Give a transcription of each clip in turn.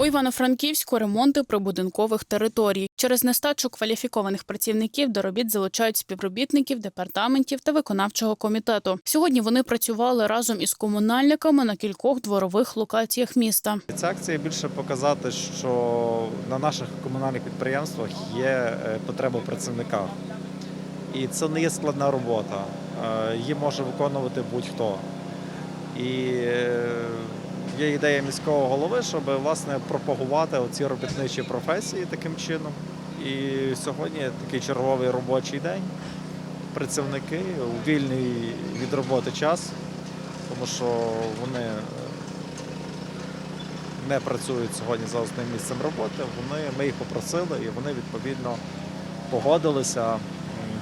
У Івано-Франківську ремонти прибудинкових територій. Через нестачу кваліфікованих працівників до робіт залучають співробітників департаментів та виконавчого комітету. Сьогодні вони працювали разом із комунальниками на кількох дворових локаціях міста. Ця акція більше показати, що на наших комунальних підприємствах є е, потреба в працівниках. І це не є складна робота. Е, Її може виконувати будь-хто. І е, є ідея міського голови, щоб власне пропагувати оці робітничі професії таким чином. І сьогодні такий черговий робочий день. Працівники у вільний від роботи час, тому що вони е, не працюють сьогодні за основним місцем роботи. Вони, ми їх попросили і вони відповідно погодилися.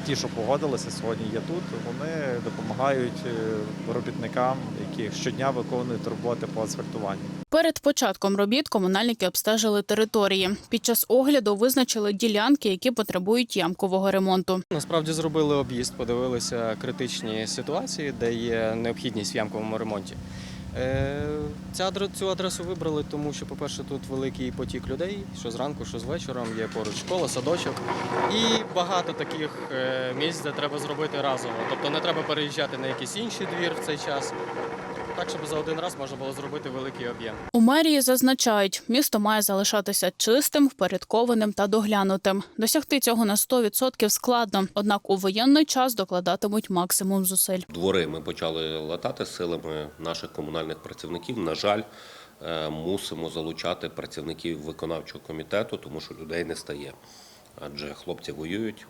Ті, що погодилися, сьогодні є тут. Вони допомагають е, робітникам, які щодня виконують роботи по асфальтуванню. Перед початком робіт комунальники обстежили території. Під час огляду визначили ділянки, які потребують ямкового ремонту. Насправді зробили об'їзд, подивилися критичні ситуації, де є необхідність в ямковому ремонті. Цю адресу вибрали, тому що, по-перше, тут великий потік людей, що зранку, що з вечором, є поруч школа, садочок. І багато таких е, місць, де треба зробити разово. Тобто не треба переїжджати на якийсь інший двір в цей час. Так, щоб за один раз можна було зробити великий об'єм. У мерії зазначають, місто має залишатися чистим, впорядкованим та доглянутим. Досягти цього на 100% складно, однак у воєнний час докладатимуть максимум зусиль. Двори ми почали латати силами наших комунальних працівників. На жаль, е, мусимо залучати працівників виконавчого комітету, тому що людей не стає. Адже хлопці воюють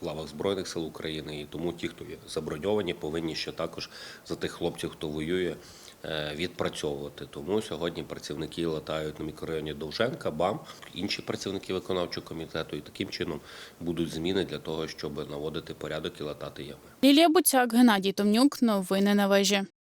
в лавах Збройних сил України, і тому ті, хто є заброньовані, повинні ще також за тих хлопців, хто воює, е, відпрацьовувати. Тому сьогодні працівники латають на мікрорайоні Довженка, БАМ, інші працівники виконавчого комітету, і таким чином будуть зміни для того, щоб наводити порядок і латати ями. Лілія Буцяк, Геннадій Томнюк. Новини на вежі.